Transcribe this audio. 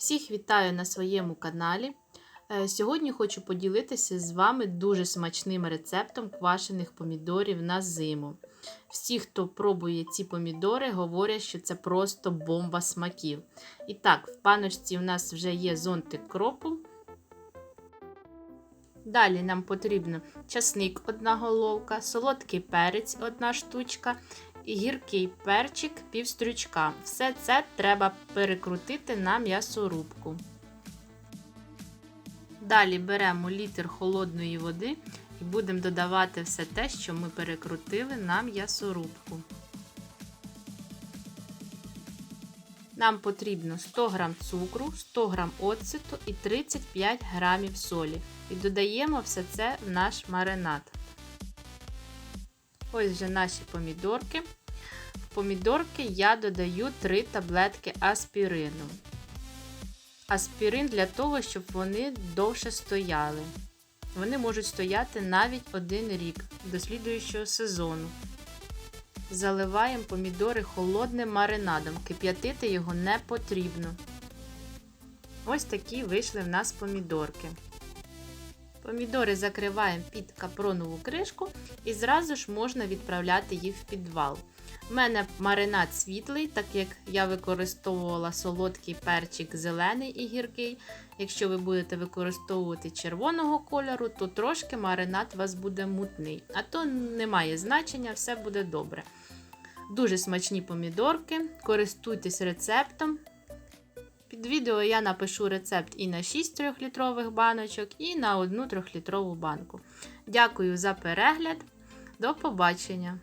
Всіх вітаю на своєму каналі. Е, Сьогодні хочу поділитися з вами дуже смачним рецептом квашених помідорів на зиму. Всі, хто пробує ці помідори, говорять, що це просто бомба смаків. І так, в паночці у нас вже є зонтик кропу. Далі нам потрібно часник одна головка, солодкий перець одна штучка гіркий перчик півстрючка. Все це треба перекрутити на м'ясорубку. Далі беремо літр холодної води і будемо додавати все те, що ми перекрутили на м'ясорубку. Нам потрібно 100 г цукру, 100 г оцету і 35 г солі. І додаємо все це в наш маринад. Ось вже наші помідорки. Помідорки я додаю 3 таблетки аспірину. Аспірин для того, щоб вони довше стояли. Вони можуть стояти навіть один рік до слідуючого сезону. Заливаємо помідори холодним маринадом. Кип'ятити його не потрібно. Ось такі вийшли в нас помідорки. Помідори закриваємо під капронову кришку і зразу ж можна відправляти їх в підвал. У мене маринад світлий, так як я використовувала солодкий перчик зелений і гіркий. Якщо ви будете використовувати червоного кольору, то трошки маринад у вас буде мутний. А то не має значення, все буде добре. Дуже смачні помідорки, користуйтесь рецептом. Під відео я напишу рецепт і на 6 3-літрових баночок, і на 1 3-літрову банку. Дякую за перегляд. До побачення!